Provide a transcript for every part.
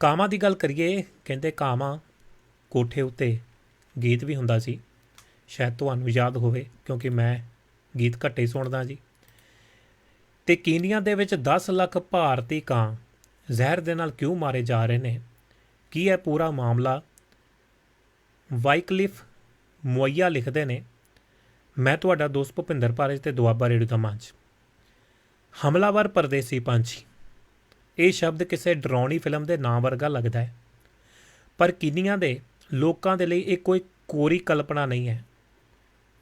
ਕਾਮਾਂ ਦੀ ਗੱਲ ਕਰੀਏ, ਕਹਿੰਦੇ ਕਾਮਾਂ ਕੋਠੇ ਉੱਤੇ ਗੀਤ ਵੀ ਹੁੰਦਾ ਸੀ। ਸ਼ਾਇਦ ਤੁਹਾਨੂੰ ਯਾਦ ਹੋਵੇ, ਕਿਉਂਕਿ ਮੈਂ ਗੀਤ ਘੱਟੇ ਸੁਣਦਾ ਜੀ। ਤੇ ਕੀਨੀਆ ਦੇ ਵਿੱਚ 10 ਲੱਖ ਭਾਰਤੀ ਕਾਂ ਜ਼ਹਿਰ ਦੇ ਨਾਲ ਕਿਉਂ ਮਾਰੇ ਜਾ ਰਹੇ ਨੇ? ਕੀ ਹੈ ਪੂਰਾ ਮਾਮਲਾ ਵਾਈਕਲਿਫ ਮੁਈਆ ਲਿਖਦੇ ਨੇ? ਮੈਂ ਤੁਹਾਡਾ ਦੋਸਤ ਭੁਪਿੰਦਰ ਪਾਰਜ ਤੇ ਦੁਆਬਾ ਰੇਡੀਓ ਦਾ ਮੰਚ। ਹਮਲਾਵਰ ਪਰਦੇਸੀ ਪੰਛੀ। ਇਹ ਸ਼ਬਦ ਕਿਸੇ ਡਰਾਉਣੀ ਫਿਲਮ ਦੇ ਨਾਂ ਵਰਗਾ ਲੱਗਦਾ ਹੈ। ਪਰ ਕੀਨੀਆਂ ਦੇ ਲੋਕਾਂ ਦੇ ਲਈ ਇਹ ਕੋਈ ਕੋਰੀ ਕਲਪਨਾ ਨਹੀਂ ਹੈ।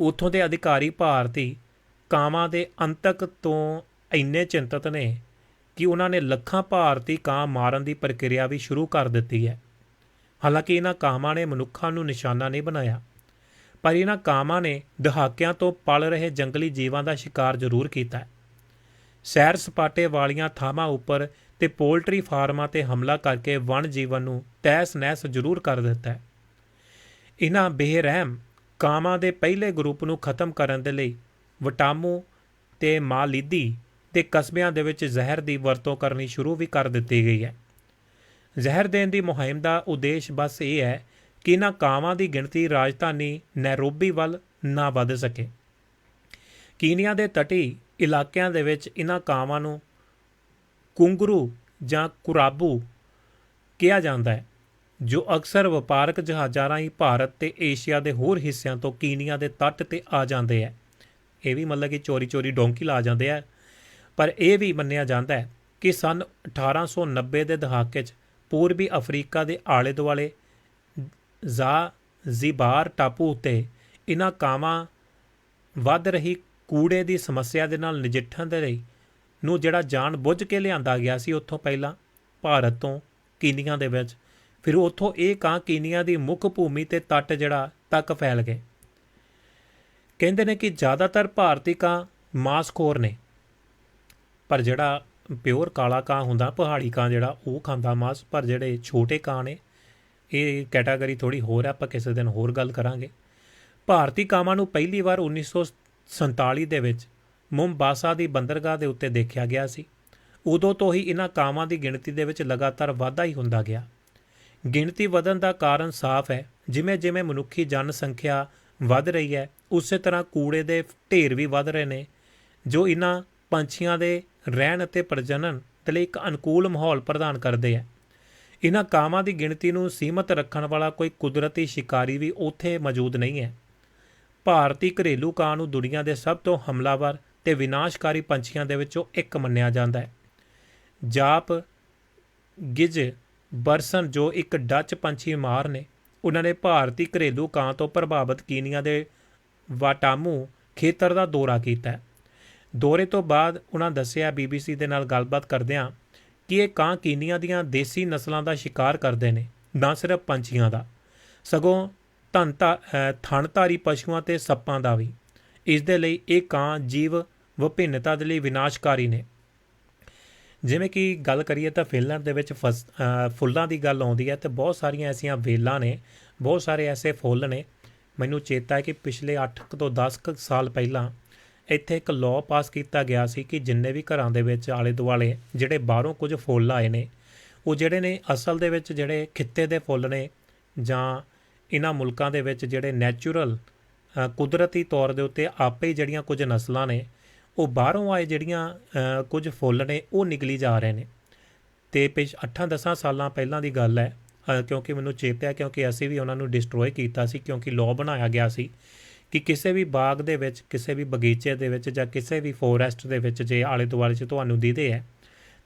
ਉਥੋਂ ਦੇ ਅਧਿਕਾਰੀ ਭਾਰਤੀ ਕਾਮਾਂ ਦੇ ਅੰਤਕ ਤੋਂ ਇੰਨੇ ਚਿੰਤਤ ਨੇ ਕਿ ਉਹਨਾਂ ਨੇ ਲੱਖਾਂ ਭਾਰਤੀ ਕਾਂ ਮਾਰਨ ਦੀ ਪ੍ਰਕਿਰਿਆ ਵੀ ਸ਼ੁਰੂ ਕਰ ਦਿੱਤੀ ਹੈ। ਹਾਲਾਂਕਿ ਇਹਨਾਂ ਕਾਮਾਂ ਨੇ ਮਨੁੱਖਾਂ ਨੂੰ ਨਿਸ਼ਾਨਾ ਨਹੀਂ ਬਣਾਇਆ, ਪਰ ਇਹਨਾਂ ਕਾਮਾਂ ਨੇ ਦਹਾਕਿਆਂ ਤੋਂ ਪਲ ਰਹੇ ਜੰਗਲੀ ਜੀਵਾਂ ਦਾ ਸ਼ਿਕਾਰ ਜ਼ਰੂਰ ਕੀਤਾ ਹੈ। ਸੈਰ ਸਪਾਟੇ ਵਾਲੀਆਂ ਥਾਵਾਂ ਉੱਪਰ ਤੇ ਪੋਲਟਰੀ ਫਾਰਮਾਂ ਤੇ ਹਮਲਾ ਕਰਕੇ ਵਣ ਜੀਵਨ ਨੂੰ ਤਹਿਸ ਨਹਿਸ ਜ਼ਰੂਰ ਕਰ ਦਿੱਤਾ ਹੈ। ਇਹਨਾਂ ਬੇਰਹਿਮ ਕਾਮਾਂ ਦੇ ਪਹਿਲੇ ਗਰੁੱਪ ਨੂੰ ਖਤਮ ਕਰਨ ਦੇ ਲਈ ਵਟਾਮੂ ਤੇ ਮਾਲੀਦੀ ਤੇ ਕਸਬਿਆਂ ਦੇ ਵਿੱਚ ਜ਼ਹਿਰ ਦੀ ਵਰਤੋਂ ਕਰਨੀ ਸ਼ੁਰੂ ਵੀ ਕਰ ਦਿੱਤੀ ਗਈ ਹੈ। ਜ਼ਹਿਰ ਦੇਣ ਦੀ ਮੁਹਿੰਮ ਦਾ ਉਦੇਸ਼ ਬਸ ਇਹ ਹੈ ਕਿ ਇਹਨਾਂ ਕਾਵਾਂ ਦੀ ਗਿਣਤੀ ਰਾਜਧਾਨੀ ਨੈਰੋਬੀ ਵੱਲ ਨਾ ਵੱਧ ਸਕੇ। ਕੀਨੀਆ ਦੇ ਤਟੀ ਇਲਾਕਿਆਂ ਦੇ ਵਿੱਚ ਇਹਨਾਂ ਕਾਵਾਂ ਨੂੰ ਕੁੰਗਰੂ ਜਾਂ ਕੁਰਾਬੂ ਕਿਹਾ ਜਾਂਦਾ ਹੈ, ਜੋ ਅਕਸਰ ਵਪਾਰਕ ਜਹਾਜ਼ਾਂ ਰਾਹੀਂ ਭਾਰਤ ਤੇ ਏਸ਼ੀਆ ਦੇ ਹੋਰ ਹਿੱਸਿਆਂ ਤੋਂ ਕੀਨੀਆ ਦੇ ਤੱਟ ਤੇ ਆ ਜਾਂਦੇ ਹੈ। ਇਹ ਵੀ ਮਤਲਬ ਕਿ ਚੋਰੀ ਚੋਰੀ ਡੋਂਕੀ ਲਾ ਜਾਂਦੇ ਆ ਪਰ ਇਹ ਵੀ ਮੰਨਿਆ ਜਾਂਦਾ ਹੈ ਕਿ ਸਨ 1890 ਦੇ ਦਹਾਕੇ 'ਚ ਪੂਰਬੀ ਅਫਰੀਕਾ ਦੇ ਆਲੇ ਦੁਆਲੇ ਜ਼ਾ ਜ਼ਿਬਾਰ ਟਾਪੂ ਉੱਤੇ ਇਹਨਾਂ ਕਾਵਾਂ ਵੱਧ ਰਹੀ ਕੂੜੇ ਦੀ ਸਮੱਸਿਆ ਦੇ ਨਾਲ ਨਜਿੱਠਣ ਦੇ ਲਈ ਨੂੰ ਜਿਹੜਾ ਜਾਣ ਬੁੱਝ ਕੇ ਲਿਆਂਦਾ ਗਿਆ ਸੀ ਉੱਥੋਂ ਪਹਿਲਾਂ, ਭਾਰਤ ਤੋਂ ਕੀਨੀਆਂ ਦੇ ਵਿੱਚ। ਫਿਰ ਉੱਥੋਂ ਇਹ ਕਾਂ ਕੀਨੀਆਂ ਦੀ ਮੁੱਖ ਭੂਮੀ ਤੇ ਤੱਟ ਜਿਹੜਾ ਤੱਕ ਫੈਲ ਗਏ। ਕਹਿੰਦੇ ਨੇ ਕਿ ਜ਼ਿਆਦਾਤਰ ਭਾਰਤੀ ਕਾਂ ਮਾਸਖੋਰ ਨੇ, ਪਰ ਜਿਹੜਾ ਪਿਓਰ ਕਾਲਾ ਕਾਂ ਹੁੰਦਾ, ਪਹਾੜੀ ਕਾਂ ਜਿਹੜਾ, ਉਹ ਖਾਂਦਾ ਮਾਸ, ਪਰ ਜਿਹੜੇ ਛੋਟੇ ਕਾਂ ਨੇ, ਇਹ ਕੈਟਾਗਰੀ ਥੋੜੀ ਹੋਰ ਹੈ ਆਪਾਂ ਕਿਸੇ ਦਿਨ ਹੋਰ ਗੱਲ ਕਰਾਂਗੇ। ਭਾਰਤੀ ਕਾਮਾਂ ਨੂੰ ਪਹਿਲੀ ਵਾਰ 1947 ਦੇ ਵਿੱਚ ਮੁਮਬਾਸਾ ਦੀ ਬੰਦਰਗਾਹ ਦੇ ਉੱਤੇ ਦੇਖਿਆ ਗਿਆ ਸੀ। ਉਦੋਂ ਤੋਂ ਹੀ ਇਹਨਾਂ ਕਾਮਾਂ ਦੀ ਗਿਣਤੀ ਦੇ ਵਿੱਚ ਲਗਾਤਾਰ ਵਾਧਾ ਹੀ ਹੁੰਦਾ ਗਿਆ। ਗਿਣਤੀ ਵਧਣ ਦਾ ਕਾਰਨ ਸਾਫ਼ ਹੈ। ਜਿਵੇਂ ਜਿਵੇਂ ਮਨੁੱਖੀ ਜਨਸੰਖਿਆ ਵੱਧ ਰਹੀ ਹੈ, ਉਸੇ ਤਰ੍ਹਾਂ ਕੂੜੇ ਦੇ ਢੇਰ ਵੀ ਵੱਧ ਰਹੇ ਨੇ, ਜੋ ਇਹਨਾਂ ਪੰਛੀਆਂ ਦੇ ਰਹਿਣ ਅਤੇ ਪ੍ਰਜਨਨ ਦੇ ਲਈ ਇੱਕ ਅਨੁਕੂਲ ਮਾਹੌਲ ਪ੍ਰਦਾਨ ਕਰਦੇ ਹੈ। ਇਹਨਾਂ ਕਾਮਾਂ ਦੀ ਗਿਣਤੀ ਨੂੰ ਸੀਮਤ ਰੱਖਣ ਵਾਲਾ ਕੋਈ ਕੁਦਰਤੀ ਸ਼ਿਕਾਰੀ ਵੀ ਉੱਥੇ ਮੌਜੂਦ ਨਹੀਂ ਹੈ। ਭਾਰਤੀ ਘਰੇਲੂ ਕਾਂ ਨੂੰ ਦੁਨੀਆ ਦੇ ਸਭ ਤੋਂ ਹਮਲਾਵਰ ਤੇ ਵਿਨਾਸ਼ਕਾਰੀ ਪੰਛੀਆਂ ਦੇ ਵਿੱਚੋਂ ਇੱਕ ਮੰਨਿਆ ਜਾਂਦਾ ਹੈ। ਜਾਪ, ਗਿਜ, ਬਰਸਨ, ਜੋ ਇੱਕ ਡੱਚ ਪੰਛੀ ਮਾਰ ਨੇ, ਉਹਨਾਂ ਨੇ ਭਾਰਤੀ ਘਰੇਲੂ ਕਾਂ ਤੋਂ ਪ੍ਰਭਾਵਿਤ ਕੀਨੀਆ ਦੇ ਵਾਟਾਮੂ ਖੇਤਰ ਦਾ ਦੌਰਾ ਕੀਤਾ ਹੈ। ਦੌਰੇ ਤੋਂ ਬਾਅਦ ਉਹਨਾਂ ਦੱਸਿਆ ਬੀਬੀਸੀ ਦੇ ਨਾਲ ਗੱਲਬਾਤ ਕਰਦਿਆਂ ਕਿ ਇਹ ਕਾਂ ਕੀਨੀਆ ਦੀਆਂ ਦੇਸੀ ਨਸਲਾਂ ਦਾ ਸ਼ਿਕਾਰ ਕਰਦੇ ਨੇ, ਨਾ ਸਿਰਫ ਪੰਛੀਆਂ ਦਾ। ਸਗੋਂ ਧਨਤਾ ਥਣਧਾਰੀ ਪਸ਼ੂਆਂ ਤੇ ਸੱਪਾਂ ਦਾ ਵੀ। ਇਸ ਦੇ ਲਈ ਇਹ ਕਾਂ ਜੀਵ ਵਿਭਿੰਨਤਾ ਦੇ ਲਈ ਵਿਨਾਸ਼ਕਾਰੀ ਨੇ। ਜਿਵੇਂ ਕਿ ਗੱਲ ਕਰੀਏ ਤਾਂ ਫਿਨਲੈਂਡ ਦੇ ਵਿੱਚ ਫੁੱਲਾਂ ਦੀ ਗੱਲ ਆਉਂਦੀ ਹੈ ਤੇ ਬਹੁਤ ਸਾਰੀਆਂ ਐਸੀਆਂ ਵੇਲਾਂ ਨੇ, ਬਹੁਤ ਸਾਰੇ ਐਸੇ ਫੁੱਲ ਨੇ। ਮੈਨੂੰ ਚੇਤਾ ਹੈ ਕਿ ਪਿਛਲੇ 8 ਤੋਂ 10 ਸਾਲ ਪਹਿਲਾਂ ਇੱਥੇ ਇੱਕ ਲਾਅ ਪਾਸ ਕੀਤਾ ਗਿਆ ਸੀ ਕਿ ਜਿੰਨੇ ਵੀ ਘਰਾਂ ਦੇ ਵਿੱਚ ਆਲੇ ਦੁਆਲੇ ਜਿਹੜੇ ਬਾਹਰੋਂ ਕੁਝ ਫੁੱਲ ਆਏ ਨੇ, ਉਹ ਜਿਹੜੇ ਨੇ ਅਸਲ ਦੇ ਵਿੱਚ ਜਿਹੜੇ ਖਿੱਤੇ ਦੇ ਫੁੱਲ ਨੇ ਜਾਂ ਇਹਨਾਂ ਮੁਲਕਾਂ ਦੇ ਵਿੱਚ ਜਿਹੜੇ ਨੈਚੁਰਲ ਕੁਦਰਤੀ ਤੌਰ ਦੇ ਉੱਤੇ ਆਪੇ ਜਿਹੜੀਆਂ ਕੁਝ ਨਸਲਾਂ ਨੇ, ਉਹ ਬਾਹਰੋਂ ਆਏ ਜਿਹੜੀਆਂ ਕੁਝ ਫੁੱਲ ਨੇ, ਉਹ ਨਿਕਲੀ ਜਾ ਰਹੇ ਨੇ। ਤੇ ਪਿਛ 8-10 ਸਾਲਾਂ ਪਹਿਲਾਂ ਦੀ ਗੱਲ ਹੈ ਕਿਉਂਕਿ ਮੈਨੂੰ ਚੇਤਿਆ ਕਿਉਂਕਿ ਅਸੀਂ ਵੀ ਉਹਨਾਂ ਨੂੰ ਡਿਸਟਰੋਏ ਕੀਤਾ ਸੀ, ਕਿਉਂਕਿ ਲਾਅ ਬਣਾਇਆ ਗਿਆ ਸੀ ਕਿ ਕਿਸੇ ਵੀ ਬਾਗ ਦੇ ਵਿੱਚ, ਕਿਸੇ ਵੀ ਬਗੀਚੇ ਦੇ ਵਿੱਚ ਜਾਂ ਕਿਸੇ ਵੀ ਫੋਰੈਸਟ ਦੇ ਵਿੱਚ ਜੇ ਆਲੇ ਦੁਆਲੇ 'ਚ ਤੁਹਾਨੂੰ ਦਿਖਦੇ ਹੈ,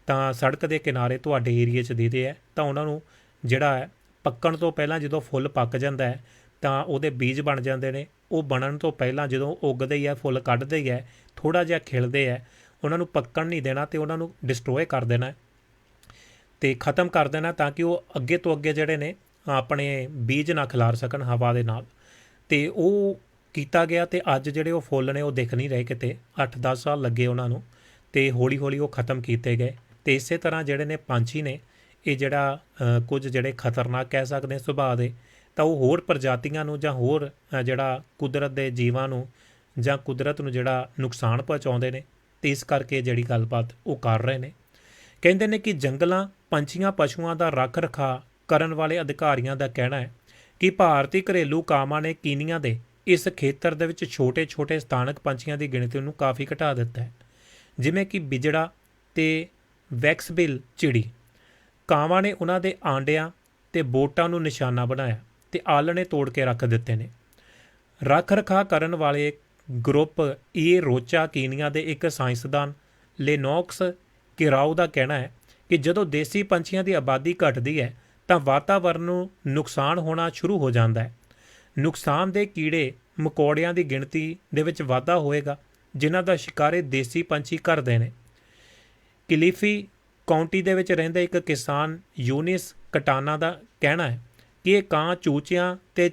ਤਾਂ ਸੜਕ ਦੇ ਕਿਨਾਰੇ ਤੁਹਾਡੇ ਏਰੀਆ 'ਚ ਦਿਖਦੇ ਹੈ, ਤਾਂ ਉਹਨਾਂ ਨੂੰ ਜਿਹੜਾ ਹੈ, ਪੱਕਣ ਤੋਂ ਪਹਿਲਾਂ ਜਦੋਂ ਫੁੱਲ ਪੱਕ ਜਾਂਦਾ ਹੈ, ਤਾਂ ਉਹਦੇ ਬੀਜ ਬਣ ਜਾਂਦੇ ਨੇ ਉਹ ਬਣਨ ਤੋਂ ਪਹਿਲਾਂ ਜਦੋਂ ਉੱਗਦੇ ਹੀ ਹੈ ਫੁੱਲ ਕੱਢਦੇ ਹੀ ਹੈ ਥੋੜਾ ਜਿਹਾ ਖਿਲਦੇ ਹੈ ਉਹਨਾਂ ਨੂੰ ਪੱਕਣ ਨਹੀਂ ਦੇਣਾ ਤੇ ਉਹਨਾਂ ਨੂੰ ਡਿਸਟਰੋਏ ਕਰ ਦੇਣਾ ਤੇ ਖਤਮ ਕਰ ਦੇਣਾ ਤਾਂ ਕਿ ਉਹ ਅੱਗੇ ਤੋਂ ਅੱਗੇ ਜਿਹੜੇ ਨੇ, ਆਪਣੇ ਬੀਜ ਨਾ ਖਿਲਾਰ ਸਕਣ ਹਵਾ ਦੇ ਨਾਲ। ਤੇ ਉਹ ਕੀਤਾ ਗਿਆ ਤੇ ਅੱਜ ਜਿਹੜੇ ਉਹ ਫੁੱਲ ਨੇ, ਉਹ ਦਿਖ ਨਹੀਂ ਰਹੇ ਕਿਤੇ। 8-10 ਸਾਲ ਲੱਗੇ ਉਹਨਾਂ ਨੂੰ ਤੇ ਹੌਲੀ-ਹੌਲੀ ਉਹ ਖਤਮ ਕੀਤੇ ਗਏ। ਤੇ ਇਸੇ ਤਰ੍ਹਾਂ ਜਿਹੜੇ ਨੇ ਪੰਛੀ ਨੇ, ਇਹ ਜਿਹੜਾ ਕੁਝ ਜਿਹੜੇ ਖਤਰਨਾਕ ਕਹਿ ਸਕਦੇ ਸੁਭਾਅ ਦੇ ਤਾਂ ਉਹ ਹੋਰ ਪ੍ਰਜਾਤੀਆਂ ਨੂੰ ਜਾਂ ਹੋਰ ਜਿਹੜਾ ਕੁਦਰਤ ਦੇ ਜੀਵਾਂ ਨੂੰ ਜਾਂ ਕੁਦਰਤ ਨੂੰ ਜਿਹੜਾ ਨੁਕਸਾਨ ਪਹੁੰਚਾਉਂਦੇ ਨੇ, ਤੇ ਇਸ ਕਰਕੇ ਜਿਹੜੀ ਗੱਲਬਾਤ ਉਹ ਕਰ ਰਹੇ ਨੇ। ਕਹਿੰਦੇ ਨੇ ਕਿ ਜੰਗਲਾਂ ਪੰਛੀਆਂ ਪਸ਼ੂਆਂ ਦਾ ਰੱਖ ਰਖਾ ਕਰਨ ਵਾਲੇ ਅਧਿਕਾਰੀਆਂ ਦਾ ਕਹਿਣਾ ਹੈ ਕਿ ਭਾਰਤੀ ਘਰੇਲੂ ਕਾਮਾਂ ਨੇ ਕੀਨੀਆਂ ਦੇ ਇਸ ਖੇਤਰ ਦੇ ਵਿੱਚ ਛੋਟੇ-ਛੋਟੇ ਸਥਾਨਕ ਪੰਛੀਆਂ ਦੀ ਗਿਣਤੀ ਨੂੰ ਕਾਫੀ ਘਟਾ ਦਿੱਤਾ ਹੈ। ਜਿਵੇਂ ਕਿ ਬਿਜੜਾ ਤੇ ਵੈਕਸਬਿਲ ਚਿੜੀ। ਕਾਵਾਂ ਨੇ ਉਹਨਾਂ ਦੇ ਆਂਡਿਆਂ ਤੇ ਬੋਟਾਂ ਨੂੰ ਨਿਸ਼ਾਨਾ ਬਣਾਇਆ। ਤੇ ਆਲਣੇ ਤੋੜ ਕੇ ਰੱਖ ਦਿੱਤੇ ਨੇ। ਰੱਖ ਰਖਾ ਕਰਨ ਵਾਲੇ ਗਰੁੱਪ ਇਹ ਰੋਚਾ ਕੀਨੀਆ ਦੇ ਇੱਕ ਸਾਇੰਸਦਾਨ ਲੈਨੋਕਸ ਕਿਰਾਓ ਦਾ ਕਹਿਣਾ ਹੈ ਕਿ ਜਦੋਂ ਦੇਸੀ ਪੰਛੀਆਂ ਦੀ ਆਬਾਦੀ ਘਟਦੀ ਹੈ, ਤਾਂ ਵਾਤਾਵਰਣ ਨੂੰ ਨੁਕਸਾਨ ਹੋਣਾ ਸ਼ੁਰੂ ਹੋ ਜਾਂਦਾ ਹੈ। ਨੁਕਸਾਨ ਦੇ ਕੀੜੇ ਮਕੌੜਿਆਂ ਦੀ ਗਿਣਤੀ ਦੇ ਵਿੱਚ ਵਾਧਾ ਹੋਏਗਾ, ਜਿਨ੍ਹਾਂ ਦਾ ਸ਼ਿਕਾਰੇ ਦੇਸੀ ਪੰਛੀ ਕਰਦੇ ਨੇ। ਕਿਲੀਫੀ ਕਾਉਂਟੀ ਦੇ ਵਿੱਚ ਰਹਿੰਦੇ ਇੱਕ ਕਿਸਾਨ ਯੂਨਿਸ ਕਟਾਨਾ ਦਾ ਕਹਿਣਾ ਹੈ ਕਿ ਇਹ ਕਾਂ ਚੂਚਿਆਂ ਤੇ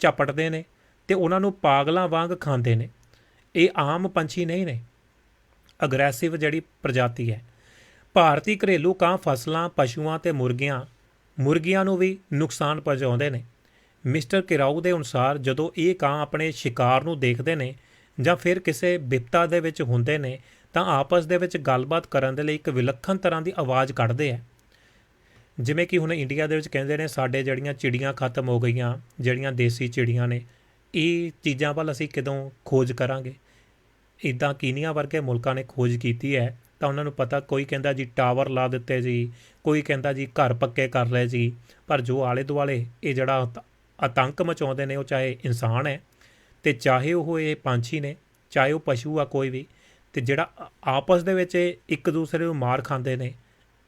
ਝਪਟਦੇ ਨੇ ਤੇ ਉਹਨਾਂ ਨੂੰ ਪਾਗਲਾਂ ਵਾਂਗ ਖਾਂਦੇ ਨੇ। ਇਹ ਆਮ ਪੰਛੀ ਨਹੀਂ ਨੇ। ਅਗਰੈਸਿਵ ਜਿਹੜੀ ਪ੍ਰਜਾਤੀ ਹੈ। ਭਾਰਤੀ ਘਰੇਲੂ ਕਾਂ ਫਸਲਾਂ, ਪਸ਼ੂਆਂ ਤੇ ਮੁਰਗੀਆਂ ਮੁਰਗੀਆਂ ਨੂੰ ਵੀ ਨੁਕਸਾਨ ਪਹੁੰਚਾਉਂਦੇ ਨੇ। ਮਿਸਟਰ ਕਿਰਾਊ ਦੇ ਅਨੁਸਾਰ ਜਦੋਂ ਇਹ ਕਾਂ ਆਪਣੇ ਸ਼ਿਕਾਰ ਨੂੰ ਦੇਖਦੇ ਨੇ ਜਾਂ ਫਿਰ ਕਿਸੇ ਬਿਪਤਾ ਦੇ ਵਿੱਚ ਹੁੰਦੇ ਨੇ ਤਾਂ ਆਪਸ ਦੇ ਵਿੱਚ ਗੱਲਬਾਤ ਕਰਨ ਦੇ ਲਈ ਇੱਕ ਵਿਲੱਖਣ ਤਰ੍ਹਾਂ ਦੀ ਆਵਾਜ਼ ਕੱਢਦੇ ਆ। ਜਿਵੇਂ ਕਿ ਹੁਣ ਇੰਡੀਆ ਦੇ ਵਿੱਚ ਕਹਿੰਦੇ ਨੇ ਸਾਡੇ ਜਿਹੜੀਆਂ ਚਿੜੀਆਂ ਖਤਮ ਹੋ ਗਈਆਂ, ਜਿਹੜੀਆਂ ਦੇਸੀ ਚਿੜੀਆਂ ਨੇ, ਇਹ ਚੀਜ਼ਾਂ ਵੱਲ ਅਸੀਂ ਕਦੋਂ ਖੋਜ ਕਰਾਂਗੇ? ਇਦਾਂ ਕੀਨੀਆ ਵਰਗੇ ਮੁਲਕਾਂ ਨੇ ਖੋਜ ਕੀਤੀ ਹੈ, ਤਾਂ ਉਹਨਾਂ ਨੂੰ ਪਤਾ ਕੋਈ ਕਹਿੰਦਾ ਜੀ ਟਾਵਰ ਲਾ ਦਿੱਤੇ ਜੀ, ਕੋਈ ਕਹਿੰਦਾ ਜੀ ਘਰ ਪੱਕੇ ਕਰ ਲਏ ਜੀ, ਪਰ ਜੋ ਆਲੇ ਦੁਆਲੇ ਇਹ ਜਿਹੜਾ ਆਤੰਕ ਮਚਾਉਂਦੇ ਨੇ, ਉਹ ਚਾਹੇ ਇਨਸਾਨ ਹੈ, ਤੇ ਚਾਹੇ ਉਹ ਇਹ ਪੰਛੀ ਨੇ, ਚਾਹੇ ਉਹ ਪਸ਼ੂ ਆ ਕੋਈ ਵੀ, ਤੇ ਜਿਹੜਾ ਆਪਸ ਦੇ ਵਿੱਚ ਇਹ ਇੱਕ ਦੂਸਰੇ ਨੂੰ ਮਾਰ ਖਾਂਦੇ ਨੇ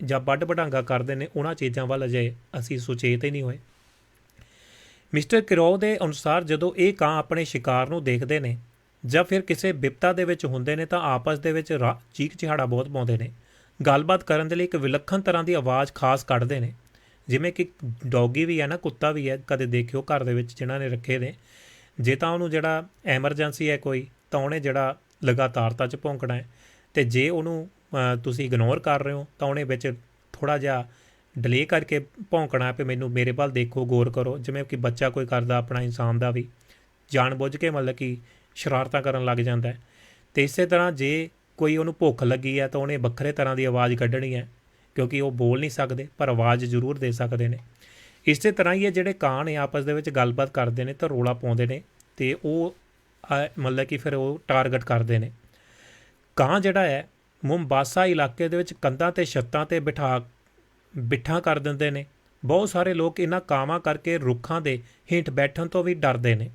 ਜਾਂ ਵੱਡ ਵਡਾਂਗਾ ਕਰਦੇ ਨੇ, ਉਹਨਾਂ ਚੀਜ਼ਾਂ ਵੱਲ ਅਜੇ ਅਸੀਂ ਸੁਚੇਤ ਹੀ ਨਹੀਂ ਹੋਏ। ਮਿਸਟਰ ਕਿਰੋ ਦੇ ਅਨੁਸਾਰ ਜਦੋਂ ਇਹ ਕਾਂ ਆਪਣੇ ਸ਼ਿਕਾਰ ਨੂੰ ਦੇਖਦੇ ਨੇ ਜਾਂ ਫਿਰ ਕਿਸੇ ਬਿਪਤਾ ਦੇ ਵਿੱਚ ਹੁੰਦੇ ਨੇ ਤਾਂ ਆਪਸ ਦੇ ਵਿੱਚ ਰਾ- ਚੀਕ ਚਿਹਾੜਾ ਬਹੁਤ ਪਾਉਂਦੇ ਨੇ। ਗੱਲਬਾਤ ਕਰਨ ਦੇ ਲਈ ਇੱਕ ਵਿਲੱਖਣ ਤਰ੍ਹਾਂ ਦੀ ਆਵਾਜ਼ ਖਾਸ ਕੱਢਦੇ ਨੇ। ਜਿਵੇਂ ਕਿ ਡੌਗੀ ਵੀ ਹੈ ਨਾ, ਕੁੱਤਾ ਵੀ ਹੈ, ਕਦੇ ਦੇਖਿਓ ਘਰ ਦੇ ਵਿੱਚ ਜਿਨ੍ਹਾਂ ਨੇ ਰੱਖੇ ਨੇ। ਜੇ ਤਾਂ ਉਹਨੂੰ ਜਿਹੜਾ ਐਮਰਜੈਂਸੀ ਹੈ ਕੋਈ, ਤਾਂ ਉਹਨੇ ਜਿਹੜਾ ਲਗਾਤਾਰਤਾ ਚ ਭੌਂਕਣਾ ਹੈ। ਤੇ ਜੇ ਉਹਨੂੰ ਤੁਸੀਂ ਇਗਨੋਰ ਕਰ ਰਹੇ ਹੋ, ਤਾਂ ਉਹਨੇ ਵਿੱਚ ਥੋੜਾ ਜਿਹਾ ਡਿਲੇ ਕਰਕੇ ਭੌਂਕਣਾ ਹੈ ਵੀ ਮੈਨੂੰ ਮੇਰੇ ਵੱਲ ਦੇਖੋ, ਗੌਰ ਕਰੋ। ਜਿਵੇਂ ਕਿ ਬੱਚਾ ਕੋਈ ਕਰਦਾ, ਆਪਣਾ ਇਨਸਾਨ ਦਾ ਵੀ। ਜਾਣਬੁੱਝ ਕੇ ਮਤਲਬ ਕਿ ਸ਼ਰਾਰਤਾਂ ਕਰਨ ਲੱਗ ਜਾਂਦਾ ਹੈ। ਤੇ ਇਸੇ ਤਰ੍ਹਾਂ ਜੇ ਕੋਈ ਉਹਨੂੰ ਭੁੱਖ ਲੱਗੀ ਹੈ, ਤਾਂ ਉਹਨੇ ਵੱਖਰੇ ਤਰ੍ਹਾਂ ਦੀ ਆਵਾਜ਼ ਕੱਢਣੀ ਹੈ, ਕਿਉਂਕਿ ਉਹ ਬੋਲ ਨਹੀਂ ਸਕਦੇ, ਪਰ ਆਵਾਜ਼ ਜ਼ਰੂਰ ਦੇ ਸਕਦੇ ਨੇ। ਇਸੇ ਤਰ੍ਹਾਂ ਹੀ ਇਹ ਜਿਹੜੇ ਕਾਂ ਨੇ, ਆਪਸ ਦੇ ਵਿੱਚ ਗੱਲਬਾਤ ਕਰਦੇ ਨੇ, ਤਾਂ ਰੋਲਾ ਪਾਉਂਦੇ ਨੇ, ਤੇ ਉਹ ਮਤਲਬ ਕਿ ਫਿਰ ਉਹ ਟਾਰਗੇਟ ਕਰਦੇ ਨੇ। ਕਾਂ ਜਿਹੜਾ ਹੈ ਮੁੰਬਾਸਾ ਇਲਾਕੇ ਦੇ ਵਿੱਚ ਕੰਧਾਂ ਤੇ ਛੱਤਾਂ ਤੇ ਬਿਠਾ ਬਿਠਾ ਕਰ ਦਿੰਦੇ ਨੇ। ਬਹੁਤ ਸਾਰੇ ਲੋਕ ਇਹਨਾਂ ਕਾਵਾਂ ਕਰਕੇ ਰੁੱਖਾਂ ਦੇ ਹੇਠ ਬੈਠਣ ਤੋਂ ਵੀ ਡਰਦੇ ਨੇ।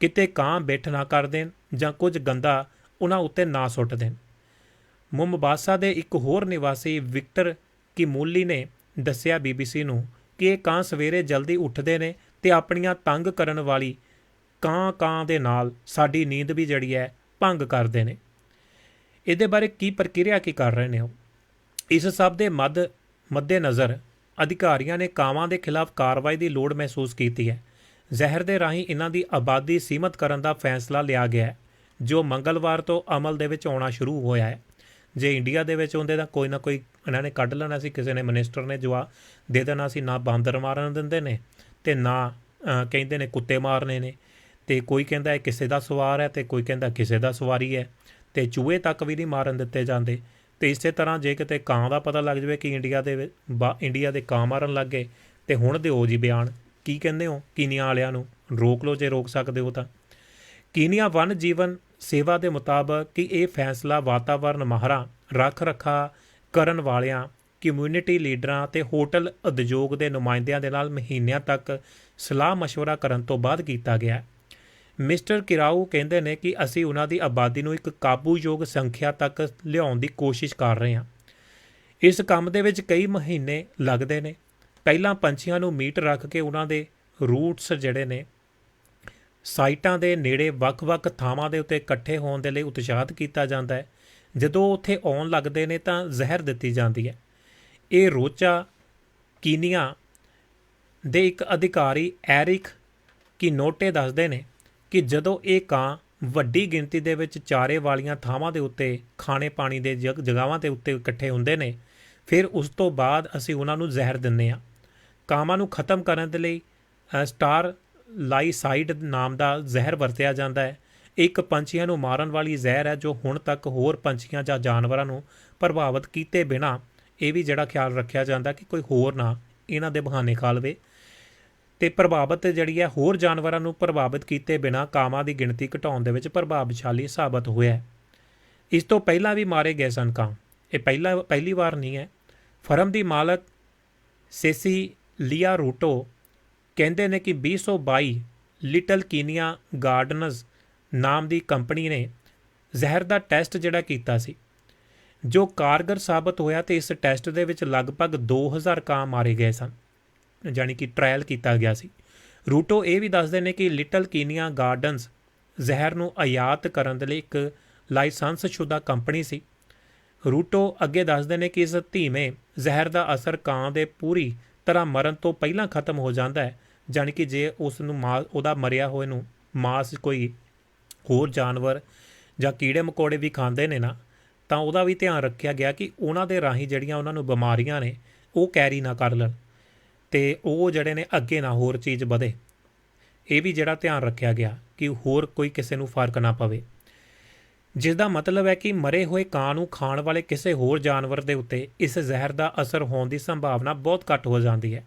ਕਿਤੇ ਕਾਂ ਬੈਠ ਨਾ ਕਰ ਦੇਣ ਜਾਂ ਕੁਝ ਗੰਦਾ ਉਹਨਾਂ ਉੱਤੇ ਨਾ ਸੁੱਟ ਦੇਣ। ਮੁੰਬਾਸਾ ਦੇ ਇੱਕ ਹੋਰ ਨਿਵਾਸੀ ਵਿਕਟਰ ਕਿਮੂਲੀ ਨੇ ਦੱਸਿਆ ਬੀਬੀਸੀ ਨੂੰ ਕਿ ਇਹ ਕਾਂ ਸਵੇਰੇ ਜਲਦੀ ਉੱਠਦੇ ਨੇ ਤੇ ਆਪਣੀਆਂ ਤੰਗ ਕਰਨ ਵਾਲੀ ਕਾਂ ਕਾਂ ਦੇ ਨਾਲ ਸਾਡੀ ਨੀਂਦ ਵੀ ਜਿਹੜੀ ਹੈ ਭੰਗ ਕਰਦੇ ਨੇ। ਇਹਦੇ ਬਾਰੇ ਕੀ ਪ੍ਰਕਿਰਿਆ ਕੀ ਕਰ ਰਹੇ ਨੇ ਉਹ? ਇਸ ਸਭ ਦੇ ਮੱਦ ਮੱਦੇ ਨਜ਼ਰ ਅਧਿਕਾਰੀਆਂ ਨੇ ਕਾਵਾਂ ਦੇ ਖਿਲਾਫ ਕਾਰਵਾਈ ਦੀ ਲੋੜ ਮਹਿਸੂਸ ਕੀਤੀ ਹੈ। ਜ਼ਹਿਰ ਦੇ ਰਾਹੀਂ ਇਹਨਾਂ ਦੀ ਆਬਾਦੀ ਸੀਮਤ ਕਰਨ ਦਾ ਫੈਸਲਾ ਲਿਆ ਗਿਆ ਹੈ, ਜੋ ਮੰਗਲਵਾਰ ਤੋਂ ਅਮਲ ਦੇ ਵਿੱਚ ਆਉਣਾ ਸ਼ੁਰੂ ਹੋਇਆ ਹੈ। ਜੇ ਇੰਡੀਆ ਦੇ ਵਿੱਚ ਹੁੰਦੇ ਤਾਂ ਕੋਈ ਨਾ ਕੋਈ ਇਹਨਾਂ ਨੇ ਕੱਢ ਲੈਣਾ ਸੀ, ਕਿਸੇ ਨੇ ਮਿਨਿਸਟਰ ਨੇ ਜਵਾ ਦੇ ਦੇਣਾ ਸੀ, ਨਾ ਬਾਂਦਰ ਮਾਰਨ ਦਿੰਦੇ ਨੇ ਤੇ ਨਾ ਕਹਿੰਦੇ ਨੇ ਕੁੱਤੇ ਮਾਰਨੇ ਨੇ ਤੇ ਕੋਈ ਕਹਿੰਦਾ ਇਹ ਕਿਸੇ ਦਾ ਸਵਾਰ ਹੈ ਤੇ ਕੋਈ ਕਹਿੰਦਾ ਕਿਸੇ ਦਾ ਸਵਾਰੀ ਹੈ। ਤੇ ਚੂਹੇ ਤੱਕ ਵੀ ਨਹੀਂ ਮਾਰਨ ਦਿੱਤੇ ਜਾਂਦੇ ਤੇ ਇਸੇ ਤਰ੍ਹਾਂ ਜੇ ਕਿਤੇ ਕਾਂ ਦਾ ਪਤਾ ਲੱਗ ਜਾਵੇ ਕਿ ਇੰਡੀਆ ਦੇ ਵਿੱਚ ਬਾ- ਇੰਡੀਆ ਦੇ ਕਾਂ ਮਾਰਨ ਲੱਗ ਗਏ ਤੇ ਹੁਣ ਦਿਓ ਜੀ ਬਿਆਨ ਕੀ ਕਹਿੰਦੇ ਹੋ ਕੀਨੀਆ ਵਾਲਿਆਂ ਨੂੰ ਰੋਕ ਲਓ ਜੇ ਰੋਕ ਸਕਦੇ ਹੋ ਤਾਂ ਕੀਨੀਆ ਵਨ ਜੀਵਨ ਸੇਵਾ ਦੇ ਮੁਤਾਬਕ ਕਿ ਇਹ ਫੈਸਲਾ ਵਾਤਾਵਰਣ ਮਾਹਰਾਂ ਰੱਖ ਰਖਾ ਕਰਨ ਵਾਲਿਆਂ ਕਮਿਊਨਿਟੀ ਲੀਡਰਾਂ ਤੇ ਹੋਟਲ ਉਦਯੋਗ ਦੇ ਨੁਮਾਇੰਦਿਆਂ ਦੇ ਨਾਲ ਮਹੀਨਿਆਂ ਤੱਕ ਸਲਾਹ مشورہ ਕਰਨ ਤੋਂ ਬਾਅਦ ਕੀਤਾ ਗਿਆ ਹੈ। ਮਿਸਟਰ ਕਿਰਾਊ ਕਹਿੰਦੇ ਨੇ ਕਿ ਅਸੀਂ ਉਹਨਾਂ ਦੀ ਆਬਾਦੀ ਨੂੰ ਇੱਕ ਕਾਬੂਯੋਗ ਸੰਖਿਆ ਤੱਕ ਲਿਆਉਣ ਦੀ ਕੋਸ਼ਿਸ਼ ਕਰ ਰਹੇ ਹਾਂ। ਇਸ ਕੰਮ ਦੇ ਵਿੱਚ ਕਈ ਮਹੀਨੇ ਲੱਗਦੇ ਨੇ। ਪਹਿਲਾਂ ਪੰਛੀਆਂ ਨੂੰ ਮੀਟ ਰੱਖ ਕੇ ਉਹਨਾਂ ਦੇ ਰੂਟਸ ਜਿਹੜੇ ਨੇ, ਸਾਈਟਾਂ ਦੇ ਨੇੜੇ ਵੱਖ-ਵੱਖ ਥਾਵਾਂ ਦੇ ਉੱਤੇ ਇਕੱਠੇ ਹੋਣ ਦੇ ਲਈ ਉਤਸ਼ਾਹਿਤ ਕੀਤਾ ਜਾਂਦਾ ਹੈ। ਜਦੋਂ ਉੱਥੇ ਆਉਣ ਲੱਗਦੇ ਨੇ ਤਾਂ ਜ਼ਹਿਰ ਦਿੱਤੀ ਜਾਂਦੀ ਹੈ। ਇਹ ਰੋਚਾ ਕੀਨੀਆ ਦੇ ਇੱਕ ਅਧਿਕਾਰੀ ਐਰਿਕ ਕਿਨੋਟੇ ਦੱਸਦੇ ਨੇ ਕਿ ਜਦੋਂ ਇਹ ਕਾਂ ਵੱਡੀ ਗਿਣਤੀ ਦੇ ਵਿੱਚ ਚਾਰੇ ਵਾਲੀਆਂ ਥਾਵਾਂ ਦੇ ਉੱਤੇ ਖਾਣੇ ਪਾਣੀ ਦੇ ਜਗ- ਜਗ੍ਹਾਵਾਂ ਦੇ ਉੱਤੇ ਇਕੱਠੇ ਹੁੰਦੇ ਨੇ, ਫਿਰ ਉਸ ਤੋਂ ਬਾਅਦ ਅਸੀਂ ਉਹਨਾਂ ਨੂੰ ਜ਼ਹਿਰ ਦਿੰਦੇ ਹਾਂ। ਕਾਮਾਂ ਨੂੰ ਖਤਮ ਕਰਨ ਦੇ ਲਈ ਸਟਾਰ ਲਾਈਸਾਈਡ ਨਾਮ ਦਾ ਜ਼ਹਿਰ ਵਰਤਿਆ ਜਾਂਦਾ ਹੈ। ਇੱਕ ਪੰਛੀਆਂ ਨੂੰ ਮਾਰਨ ਵਾਲੀ ਜ਼ਹਿਰ ਹੈ ਜੋ ਹੁਣ ਤੱਕ ਹੋਰ ਪੰਛੀਆਂ ਜਾਂ ਜਾਨਵਰਾਂ ਨੂੰ ਪ੍ਰਭਾਵਿਤ ਕੀਤੇ ਬਿਨਾ ਇਹ ਵੀ ਜਿਹੜਾ ਖਿਆਲ ਰੱਖਿਆ ਜਾਂਦਾ ਕਿ ਕੋਈ ਹੋਰ ਨਾ ਇਹਨਾਂ ਦੇ ਬਹਾਨੇ ਖਾ ਲਵੇ। ਤੇ ਪ੍ਰਭਾਵਿਤ ਜਿਹੜੀ ਹੈ ਹੋਰ ਜਾਨਵਰਾਂ ਨੂੰ ਪ੍ਰਭਾਵਿਤ ਕੀਤੇ ਬਿਨਾ ਕਾਮਾਂ ਦੀ ਗਿਣਤੀ ਘਟਾਉਣ ਦੇ ਵਿੱਚ ਪ੍ਰਭਾਵਸ਼ਾਲੀ ਸਾਬਤ ਹੋਇਆ ਹੈ। ਇਸ ਤੋਂ ਪਹਿਲਾਂ ਵੀ ਮਾਰੇ ਗਏ ਸਨ ਕਾਂ। ਇਹ ਪਹਿਲਾ, ਪਹਿਲੀ ਵਾਰ ਨਹੀਂ ਹੈ। ਫਰਮ ਦੀ ਮਾਲਕ ਸੇਸੀ ਲੀਆ ਰੂਟੋ ਕਹਿੰਦੇ ਨੇ ਕਿ 2022 ਲਿਟਲ ਕੀਨੀਆ ਗਾਰਡਨਰਸ ਨਾਮ ਦੀ ਕੰਪਨੀ ਨੇ ਜ਼ਹਿਰ ਦਾ ਟੈਸਟ ਜਿਹੜਾ ਕੀਤਾ ਸੀ। ਜੋ ਕਾਰਗਰ ਸਾਬਤ ਹੋਇਆ ਤੇ ਇਸ ਟੈਸਟ ਦੇ ਵਿੱਚ ਲਗਭਗ 2000 ਕਾਂ ਮਾਰੇ ਗਏ ਸਨ। ਜਾਨੀ ਕਿ ਟ੍ਰਾਇਲ ਕੀਤਾ ਗਿਆ ਸੀ। ਰੂਟੋ ਇਹ ਵੀ ਦੱਸਦੇ ਨੇ ਕਿ ਲਿਟਲ ਕੀਨੀਆ ਗਾਰਡਨਸ ਜ਼ਹਿਰ ਨੂੰ ਆਯਾਤ ਕਰਨ ਦੇ ਲਈ ਇੱਕ ਲਾਇਸੈਂਸ ਸ਼ੁਦਾ ਕੰਪਨੀ ਸੀ। ਰੂਟੋ ਅੱਗੇ ਦੱਸਦੇ ਨੇ ਕਿ ਇਸ ਧੀਮੇ ਜ਼ਹਿਰ ਦਾ ਅਸਰ ਕਾਂ ਦੇ ਪੂਰੀ ਤਰ੍ਹਾਂ ਮਰਨ ਤੋਂ ਪਹਿਲਾਂ ਖਤਮ ਹੋ ਜਾਂਦਾ ਹੈ, ਜਾਣੀ ਕਿ ਜੇ ਉਸ ਨੂੰ ਮਾਂ, ਉਹਦਾ ਮਰਿਆ ਹੋਏ ਨੂੰ ਮਾਸ ਕੋਈ ਹੋਰ ਜਾਨਵਰ ਜਾਂ ਕੀੜੇ ਮਕੌੜੇ ਵੀ ਖਾਂਦੇ ਨੇ ਨਾ, ਤਾਂ ਉਹਦਾ ਵੀ ਧਿਆਨ ਰੱਖਿਆ ਗਿਆ ਕਿ ਉਹਨਾਂ ਦੇ ਰਾਹੀਂ ਜਿਹੜੀਆਂ ਉਹਨਾਂ ਨੂੰ ਬਿਮਾਰੀਆਂ ਨੇ, ਉਹ ਕੈਰੀ ਨਾ ਕਰ ਲੈਣ। ਤੇ ਉਹ ਜਿਹੜੇ ਨੇ ਅੱਗੇ ਨਾ ਹੋਰ ਚੀਜ਼ ਵਧੇ। ਇਹ ਵੀ ਜਿਹੜਾ ਧਿਆਨ ਰੱਖਿਆ ਗਿਆ ਕਿ ਹੋਰ ਕੋਈ ਕਿਸੇ ਨੂੰ ਫ਼ਰਕ ਨਾ ਪਵੇ। ਜਿਸ ਦਾ ਮਤਲਬ ਹੈ ਕਿ ਮਰੇ ਹੋਏ ਕਾਂ ਨੂੰ ਖਾਣ ਵਾਲੇ ਕਿਸੇ ਹੋਰ ਜਾਨਵਰ ਦੇ ਉੱਤੇ ਇਸ ਜ਼ਹਿਰ ਦਾ ਅਸਰ ਹੋਣ ਦੀ ਸੰਭਾਵਨਾ ਬਹੁਤ ਘੱਟ ਹੋ ਜਾਂਦੀ ਹੈ।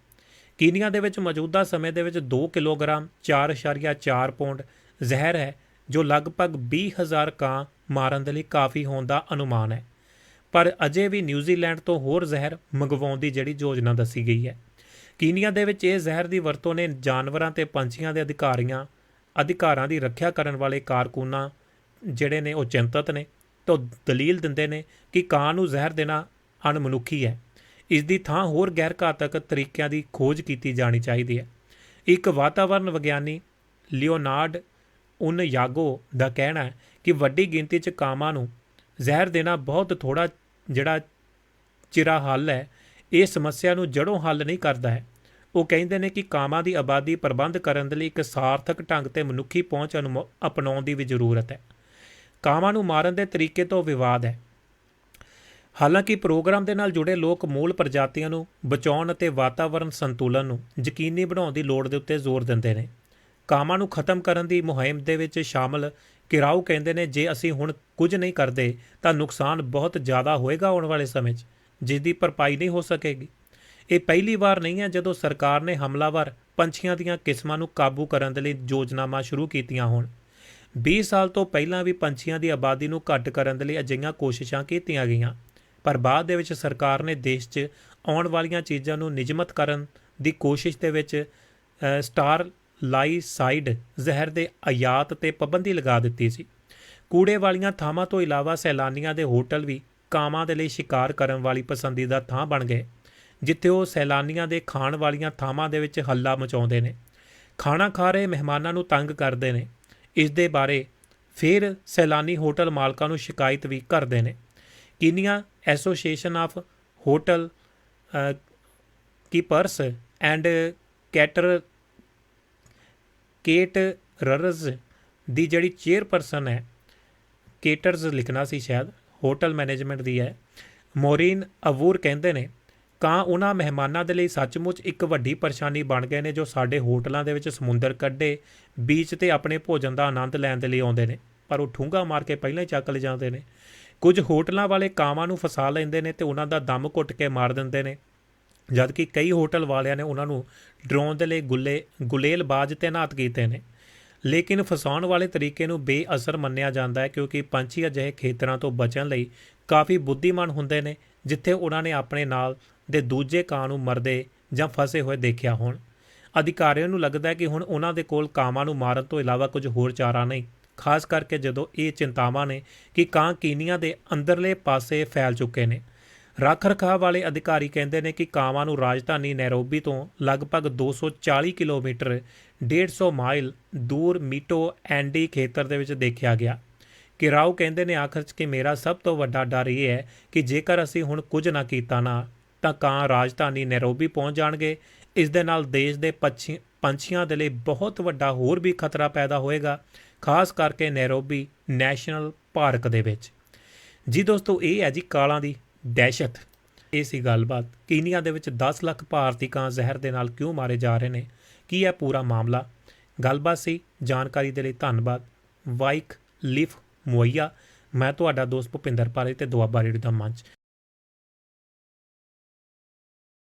ਕੀਨੀਆ ਦੇ ਵਿੱਚ ਮੌਜੂਦਾ ਸਮੇਂ ਦੇ ਵਿੱਚ 2 ਕਿਲੋਗ੍ਰਾਮ 4.4 ਪੌਂਡ ਜ਼ਹਿਰ ਹੈ, ਜੋ ਲਗਭਗ 20000 ਕਾਂ ਮਾਰਨ ਦੇ ਲਈ ਕਾਫੀ ਹੋਣ ਦਾ ਅਨੁਮਾਨ ਹੈ। ਪਰ ਅਜੇ ਵੀ ਨਿਊਜ਼ੀਲੈਂਡ ਤੋਂ ਹੋਰ ਜ਼ਹਿਰ ਮੰਗਵਾਉਣ ਦੀ ਜਿਹੜੀ ਯੋਜਨਾ ਦੱਸੀ ਗਈ ਹੈ। ਕੀਨੀਆ ਦੇ ਵਿੱਚ ਇਹ ਜ਼ਹਿਰ ਦੀ ਵਰਤੋਂ ਨੇ ਜਾਨਵਰਾਂ ਤੇ ਪੰਛੀਆਂ ਦੇ ਅਧਿਕਾਰੀਆਂ, ਅਧਿਕਾਰਾਂ ਦੀ ਰੱਖਿਆ ਕਰਨ ਵਾਲੇ ਕਾਰਕੁਨਾਂ ਜਿਹੜੇ ਨੇ ਉਹ ਚਿੰਤਤ ਨੇ ਤੋਂ ਦਲੀਲ ਦਿੰਦੇ ਨੇ ਕਿ ਕਾਂ ਨੂੰ ਜ਼ਹਿਰ ਦੇਣਾ ਅਣਮਨੁੱਖੀ ਹੈ। ਇਸ ਦੀ ਥਾਂ ਹੋਰ ਗੈਰ ਘਾਤਕ ਤਰੀਕਿਆਂ ਦੀ ਖੋਜ ਕੀਤੀ ਜਾਣੀ ਚਾਹੀਦੀ ਹੈ। ਇੱਕ ਵਾਤਾਵਰਣ ਵਿਗਿਆਨੀ ਲਿਓਨਾਰਡ ਉਨ ਯਾਗੋ ਦਾ ਕਹਿਣਾ ਹੈ ਕਿ ਵੱਡੀ ਗਿਣਤੀ 'ਚ ਕਾਮਾਂ ਨੂੰ ਜ਼ਹਿਰ ਦੇਣਾ ਬਹੁਤ ਥੋੜਾ ਜਿਹੜਾ ਚਿਰਾ ਹੱਲ ਹੈ। ਇਹ ਸਮੱਸਿਆ ਨੂੰ ਜੜੋਂ ਹੱਲ ਨਹੀਂ ਕਰਦਾ ਹੈ। ਉਹ ਕਹਿੰਦੇ ਨੇ ਕਿ ਕਾਮਾਂ ਦੀ ਆਬਾਦੀ ਪ੍ਰਬੰਧ ਕਰਨ ਦੇ ਲਈ ਇੱਕ ਸਾਰਥਕ ਢੰਗ ਤੇ ਮਨੁੱਖੀ ਪਹੁੰਚ ਅਨੁਮ- ਅਪਣਾਉਣ ਦੀ ਵੀ ਜ਼ਰੂਰਤ ਹੈ। ਕਾਮਾਂ ਨੂੰ ਮਾਰਨ ਦੇ ਤਰੀਕੇ ਤੋਂ ਵਿਵਾਦ ਹੈ। ਹਾਲਾਂਕਿ ਪ੍ਰੋਗਰਾਮ ਦੇ ਨਾਲ ਜੁੜੇ ਲੋਕ ਮੂਲ ਪ੍ਰਜਾਤੀਆਂ ਨੂੰ ਬਚਾਉਣ ਅਤੇ ਵਾਤਾਵਰਣ ਸੰਤੁਲਨ ਨੂੰ ਯਕੀਨੀ ਬਣਾਉਣ ਦੀ ਲੋੜ ਦੇ ਉੱਤੇ ਜ਼ੋਰ ਦਿੰਦੇ ਨੇ। ਕਾਮਾਂ ਨੂੰ ਖਤਮ ਕਰਨ ਦੀ ਮੁਹਿੰਮ ਦੇ ਵਿੱਚ ਸ਼ਾਮਲ ਕਿਰਾਊ ਕਹਿੰਦੇ ਨੇ, ਜੇ ਅਸੀਂ ਹੁਣ ਕੁਝ ਨਹੀਂ ਕਰਦੇ ਤਾਂ ਨੁਕਸਾਨ ਬਹੁਤ ਜ਼ਿਆਦਾ ਹੋਏਗਾ ਆਉਣ ਵਾਲੇ ਸਮੇਂ 'ਚ। ਜਿਸ ਦੀ ਭਰਪਾਈ ਨਹੀਂ ਹੋ ਸਕੇਗੀ। ਇਹ ਪਹਿਲੀ ਵਾਰ ਨਹੀਂ ਹੈ ਜਦੋਂ ਸਰਕਾਰ ਨੇ ਹਮਲਾਵਰ ਪੰਛੀਆਂ ਦੀਆਂ ਕਿਸਮਾਂ ਨੂੰ ਕਾਬੂ ਕਰਨ ਦੇ ਲਈ ਯੋਜਨਾਵਾਂ ਸ਼ੁਰੂ ਕੀਤੀਆਂ ਹੋਣ। 20 ਸਾਲ ਤੋਂ ਪਹਿਲਾਂ ਵੀ ਪੰਛੀਆਂ ਦੀ ਆਬਾਦੀ ਨੂੰ ਘੱਟ ਕਰਨ ਦੇ ਲਈ ਅਜਿਹੀਆਂ ਕੋਸ਼ਿਸ਼ਾਂ ਕੀਤੀਆਂ ਗਈਆਂ। ਪਰ ਬਾਅਦ ਦੇ ਵਿੱਚ ਸਰਕਾਰ ਨੇ ਦੇਸ਼ 'ਚ ਆਉਣ ਵਾਲੀਆਂ ਚੀਜ਼ਾਂ ਨੂੰ ਨਿਯਮਤ ਕਰਨ ਦੀ ਕੋਸ਼ਿਸ਼ ਦੇ ਵਿੱਚ ਸਟਾਰ ਲਾਈਸਾਈਡ ਜ਼ਹਿਰ ਦੇ ਆਯਾਤ ਤੇ ਪਾਬੰਦੀ ਲਗਾ ਦਿੱਤੀ ਸੀ। ਕੂੜੇ ਵਾਲੀਆਂ ਥਾਵਾਂ ਤੋਂ ਇਲਾਵਾ ਸੈਲਾਨੀਆਂ ਦੇ ਹੋਟਲ ਵੀ ਕਾਮਾਂ ਦੇ ਲਈ ਸ਼ਿਕਾਰ ਕਰਨ ਵਾਲੀ ਪਸੰਦੀਦਾ ਥਾਂ ਬਣ ਗਏ, ਜਿੱਥੇ ਉਹ ਸੈਲਾਨੀਆਂ ਦੇ ਖਾਣ ਵਾਲੀਆਂ ਥਾਵਾਂ ਦੇ ਵਿੱਚ ਹੱਲਾ ਮਚਾਉਂਦੇ ਨੇ। ਖਾਣਾ ਖਾ ਰਹੇ ਮਹਿਮਾਨਾਂ ਨੂੰ ਤੰਗ ਕਰਦੇ ਨੇ। ਇਸ ਦੇ ਬਾਰੇ ਫਿਰ ਸੈਲਾਨੀ ਹੋਟਲ ਮਾਲਕਾਂ ਨੂੰ ਸ਼ਿਕਾਇਤ ਵੀ ਕਰਦੇ ਨੇ। Kenya association of hotel keepers and cater caterers ਦੀ ਜਿਹੜੀ ਚੇਅਰਪਰਸਨ ਹੈ, ਕੇਟਰਜ਼ ਲਿਖਣਾ ਸੀ ਸ਼ਾਇਦ। ਹੋਟਲ ਮੈਨੇਜਮੈਂਟ ਦੀ ਹੈ। ਮੋਰੀਨ ਅਵੂਰ ਕਹਿੰਦੇ ਨੇ, ਕਾਂ ਉਹਨਾਂ ਮਹਿਮਾਨਾਂ ਦੇ ਲਈ ਸੱਚਮੁੱਚ ਇੱਕ ਵੱਡੀ ਪਰੇਸ਼ਾਨੀ ਬਣ ਗਏ ਨੇ ਜੋ ਸਾਡੇ ਹੋਟਲਾਂ ਦੇ ਵਿੱਚ ਸਮੁੰਦਰ ਕੱਢੇ, ਬੀਚ ਤੇ ਆਪਣੇ ਭੋਜਨ ਦਾ ਆਨੰਦ ਲੈਣ ਦੇ ਲਈ ਆਉਂਦੇ ਨੇ। ਪਰ ਉਹ ਠੂੰਗਾ ਮਾਰ ਕੇ ਪਹਿਲਾਂ ਹੀ ਚੱਕ ਲੈ ਜਾਂਦੇ ਨੇ। ਕੁਝ ਹੋਟਲਾਂ ਵਾਲੇ ਕਾਵਾਂ ਨੂੰ ਫਸਾ ਲੈਂਦੇ ਨੇ ਤੇ ਉਹਨਾਂ ਦਾ ਦਮ ਘੁੱਟ ਕੇ ਮਾਰ ਦਿੰਦੇ ਨੇ। ਜਦਕਿ ਕਈ ਹੋਟਲ ਵਾਲਿਆਂ ਨੇ ਉਹਨਾਂ ਨੂੰ ਡਰੋਨ ਦੇ ਲਈ ਗੁੱਲੇ, ਗੁਲੇਲਬਾਜ਼ ਤੈਨਾਤ ਕੀਤੇ ਨੇ। ਲੇਕਿਨ ਫਸਾਉਣ ਵਾਲੇ ਤਰੀਕੇ ਨੂੰ ਬੇਅਸਰ ਮੰਨਿਆ ਜਾਂਦਾ ਹੈ ਕਿਉਂਕਿ ਪੰਛੀ ਅਜਿਹੇ ਖੇਤਰਾਂ ਤੋਂ ਬਚਣ ਲਈ ਕਾਫੀ ਬੁੱਧੀਮਾਨ ਹੁੰਦੇ ਨੇ, ਜਿੱਥੇ ਉਹਨਾਂ ਨੇ ਆਪਣੇ ਨਾਲ ਦੇ ਦੂਜੇ ਕਾਂ ਨੂੰ ਮਰਦੇ ਜਾਂ ਫਸੇ ਹੋਏ ਦੇਖਿਆ ਹੋਣ। ਅਧਿਕਾਰੀਆਂ ਨੂੰ ਲੱਗਦਾ ਹੈ ਕਿ ਹੁਣ ਉਹਨਾਂ ਦੇ ਕੋਲ ਕਾਮਾਂ ਨੂੰ ਮਾਰਨ ਤੋਂ ਇਲਾਵਾ ਕੁਝ ਹੋਰ ਚਾਰਾ ਨਹੀਂ, ਖਾਸ ਕਰਕੇ ਜਦੋਂ ਇਹ ਚਿੰਤਾਵਾਂ ਨੇ ਕਿ ਕਾਂ ਕੀਨੀਆਂ ਦੇ ਅੰਦਰਲੇ ਪਾਸੇ ਫੈਲ ਚੁੱਕੇ ਨੇ। ਰੱਖ ਰਖਾਅ ਵਾਲੇ ਅਧਿਕਾਰੀ ਕਹਿੰਦੇ ਨੇ ਕਿ ਕਾਵਾਂ ਨੂੰ ਰਾਜਧਾਨੀ ਨੈਰੋਬੀ ਤੋਂ ਲਗਭਗ 240 ਕਿਲੋਮੀਟਰ 150 ਮਾਈਲ ਦੂਰ ਮੀਟੋ ਐਂਡੀ ਖੇਤਰ ਦੇ ਵਿੱਚ ਦੇਖਿਆ ਗਿਆ ਕਿ ਰਾਓ ਕਹਿੰਦੇ ਨੇ ਆਖਰ 'ਚ ਕਿ ਮੇਰਾ ਸਭ ਤੋਂ ਵੱਡਾ ਡਰ ਇਹ ਹੈ ਕਿ ਜੇਕਰ ਅਸੀਂ ਹੁਣ ਕੁਝ ਨਾ ਕੀਤਾ ਨਾ, ਤਾਂ ਕਾਂ ਰਾਜਧਾਨੀ ਨੈਰੋਬੀ ਪਹੁੰਚ ਜਾਣਗੇ। ਇਸ ਦੇ ਨਾਲ ਦੇਸ਼ ਦੇ ਪੱਛੀ, ਪੰਛੀਆਂ ਦੇ ਲਈ ਬਹੁਤ ਵੱਡਾ ਹੋਰ ਵੀ ਖਤਰਾ ਪੈਦਾ ਹੋਏਗਾ, ਖਾਸ ਕਰਕੇ ਨੈਰੋਬੀ ਨੈਸ਼ਨਲ ਪਾਰਕ ਦੇ ਵਿੱਚ। ਜੀ ਦੋਸਤੋ, ਇਹ ਹੈ ਜੀ ਕਾਲਾਂ ਦੀ ਦਹਿਸ਼ਤ। ਇਹ ਸੀ ਗੱਲਬਾਤ। ਕੀਨੀਆ ਦੇ ਵਿੱਚ 10 ਲੱਖ ਭਾਰਤੀ ਕਾਂ ਜ਼ਹਿਰ ਦੇ ਨਾਲ ਕਿਉਂ ਮਾਰੇ ਜਾ ਰਹੇ ਨੇ? ਕੀ ਹੈ ਪੂਰਾ ਮਾਮਲਾ? ਗੱਲਬਾਤ ਸੀ ਜਾਣਕਾਰੀ ਦੇ ਲਈ ਧੰਨਵਾਦ। ਵਾਈਕ ਲਿਫ ਮੁਹੱਈਆ। ਮੈਂ ਤੁਹਾਡਾ ਦੋਸਤ ਭੁਪਿੰਦਰ ਪਾਰੇ ਤੇ ਦੁਆਬਾ ਰੇਡੀਓ ਦਾ ਮੰਚ।